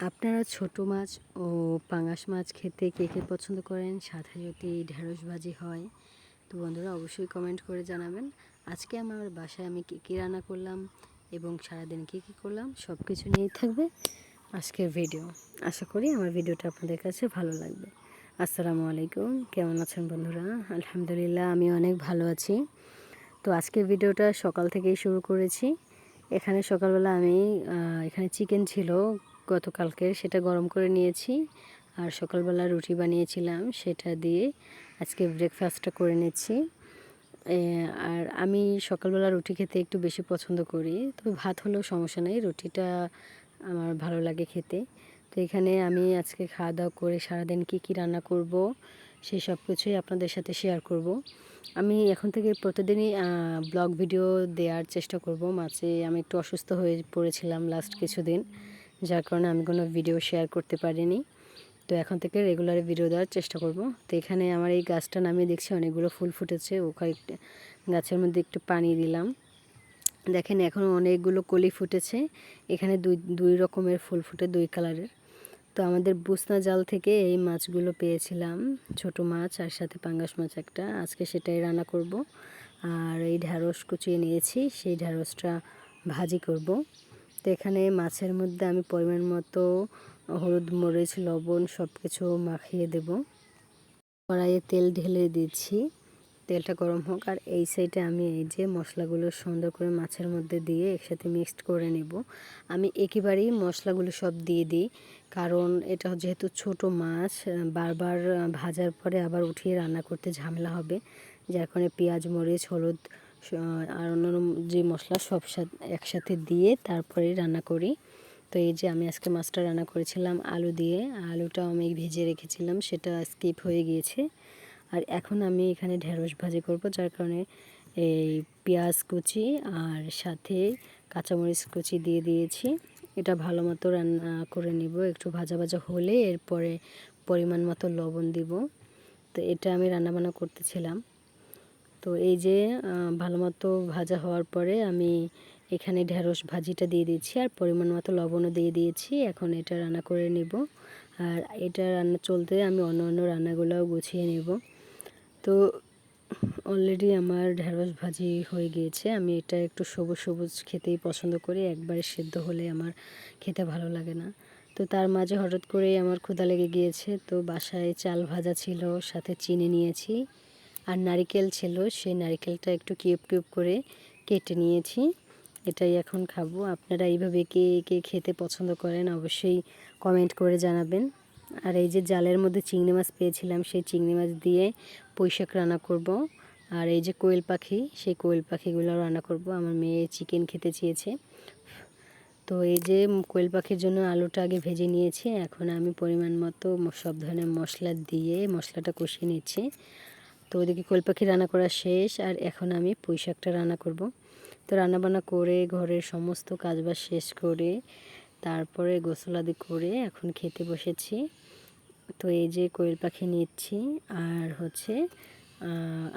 আপনারা ছোট মাছ ও পাঙাশ মাছ খেতে কে কে পছন্দ করেন? সাথে যদি ঢেঁড়স ভাজি হয়, তো বন্ধুরা অবশ্যই কমেন্ট করে জানাবেন। আজকে আমার বাসায় আমি কী কী রান্না করলাম এবং সারাদিন কী কী করলাম সব কিছু নিয়েই থাকবে আজকের ভিডিও আশা করি আমার ভিডিওটা আপনাদের কাছে ভালো লাগবে। আসসালামু আলাইকুম, কেমন আছেন বন্ধুরা? আলহামদুলিল্লাহ, আমি অনেক ভালো আছি। তো আজকের ভিডিওটা সকাল থেকেই শুরু করেছি। এখানে সকালবেলা আমি এখানে চিকেন ছিল গতকালকে সেটা গরম করে নিয়েছি আর সকালবেলা রুটি বানিয়েছিলাম সেটা দিয়ে আজকে ব্রেকফাস্টটা করে নিচ্ছি। আর আমি সকালবেলা রুটি খেতে একটু বেশি পছন্দ করি, তবে ভাত হলেও সমস্যা নেই, রুটিটা আমার ভালো লাগে খেতে। তো এখানে আমি আজকে খাওয়া দাওয়া করে সারাদিন কী কী রান্না করব সেই সব কিছুই আপনাদের সাথে শেয়ার করব। আমি এখন থেকে প্রতিদিনই ব্লগ ভিডিও দেওয়ার চেষ্টা করব। মাঝে আমি একটু অসুস্থ হয়ে পড়েছিলাম লাস্ট কিছুদিন। যার কারণে আমি কোনো ভিডিও শেয়ার করতে পারিনি। তো এখন থেকে রেগুলার ভিডিও দেওয়ার চেষ্টা করব। তো এখানে আমার এই গাছটা নামিয়ে দেখছি অনেকগুলো ফুল ফুটেছে। ওখানে গাছের মধ্যে একটু পানি দিলাম। দেখেন এখনও অনেকগুলো কলি ফুটেছে। এখানে দুই দুই রকমের ফুল ফুটে, দুই কালারের। তো আমাদের বুসনা জাল থেকে এই মাছগুলো পেয়েছিলাম। ছোট মাছ আর সাথে পাঙ্গাস মাছ একটা। আজকে সেটাই রান্না করব। আর এই ঢ্যাঁড়স কুচিয়ে নিয়েছি। সেই ঢ্যাঁড়সটা ভাজি করব। তো এখানে মাছের মধ্যে আমি পরিমাণ মতো হলুদ, মরিচ, লবণ সব কিছু মাখিয়ে দেব। কড়াইয়ে তেল ঢেলে দিচ্ছি। তেলটা গরম হোক, আর এই সাইডে আমি এই যে মশলাগুলো সুন্দর করে মাছের মধ্যে দিয়ে একসাথে মিক্সড করে নেব। আমি একেবারেই মশলাগুলো সব দিয়ে দিই, কারণ এটা যেহেতু ছোট মাছ, বারবার ভাজার পরে আবার উঠিয়ে রান্না করতে ঝামেলা হবে। যার কারণে পেঁয়াজ, মরিচ, হলুদ আর অন্যান্য যে মশলা সব একসাথে দিয়ে তারপরে রান্না করি। তো এই যে আমি আজকে মাছটা রান্না করেছিলাম আলু দিয়ে, আলুটাও আমি ভেজে রেখেছিলাম, সেটা স্কিপ হয়ে গিয়েছে। আর এখন আমি এখানে ঢেঁড়স ভাজি করব, যার কারণে এই পেঁয়াজ কুচি আর সাথে কাঁচামরিচ কুচি দিয়ে দিয়েছি। এটা ভালো মতো রান্না করে নিব, একটু ভাজা ভাজা হলে এরপরে পরিমাণ মতো লবণ দিব। তো এটা আমি রান্নাবান্না করতেছিলাম। তো এই যে ভালো মতো ভাজা হওয়ার পরে আমি এখানে ঢেঁড়স ভাজিটা দিয়ে দিয়েছি আর পরিমাণ মতো লবণও দিয়ে দিয়েছি। এখন এটা রান্না করে নেব। আর এটা রান্না চলতে আমি অন্য অন্য রান্নাগুলোও গুছিয়ে নেব। তো অলরেডি আমার ঢেঁড়স ভাজি হয়ে গিয়েছে। আমি এটা একটু সবুজ সবুজ খেতেই পছন্দ করি। একবারে সেদ্ধ হলে আমার খেতে ভালো লাগে না। তো তার মাঝে হঠাৎ করেই আমার ক্ষুদা লেগে গিয়েছে। তো বাসায় চাল ভাজা ছিল, সাথে চিনি নিয়েছি। আর নারিকেল ছিল, সেই নারিকেলটা একটু কিউব কিউব করে কেটে নিয়েছি। এটাই এখন খাব। আপনারা এইভাবে কে কে খেতে পছন্দ করেন অবশ্যই কমেন্ট করে জানাবেন। আর এই যে জালের মধ্যে চিংড়ি মাছ পেয়েছিলাম, সেই চিংড়ি মাছ দিয়ে পুঁইশাক রান্না করব। আর এই যে কোয়েল পাখি, সেই কোয়েল পাখিগুলো রান্না করব। আমার মেয়ে চিকেন খেতে চেয়েছে। তো এই যে কোয়েল পাখির জন্য আলুটা আগে ভেজে নিয়েছি। এখন আমি পরিমাণ মতো সব ধরনের মশলা দিয়ে মশলাটা কষিয়ে নিচ্ছি। তো ওইদিকে কোয়েল পাখি রান্না করা শেষ, আর এখন আমি পুঁই শাকটা রান্না করব। তো রান্নাবান্না করে ঘরের সমস্ত কাজবাজ শেষ করে তারপরে গোসলাদি করে এখন খেতে বসেছি। তো এই যে কোয়েল পাখি নিচ্ছি, আর হচ্ছে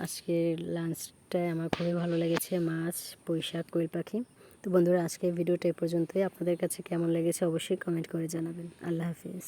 আজকের লাঞ্চটায় আমার খুবই ভালো লেগেছে মাছ পুঁইশাক কোয়েল পাখি। তো বন্ধুরা, আজকের ভিডিওটা এ পর্যন্তই। আপনাদের কাছে কেমন লেগেছে অবশ্যই কমেন্ট করে জানাবেন। আল্লাহ হাফিজ।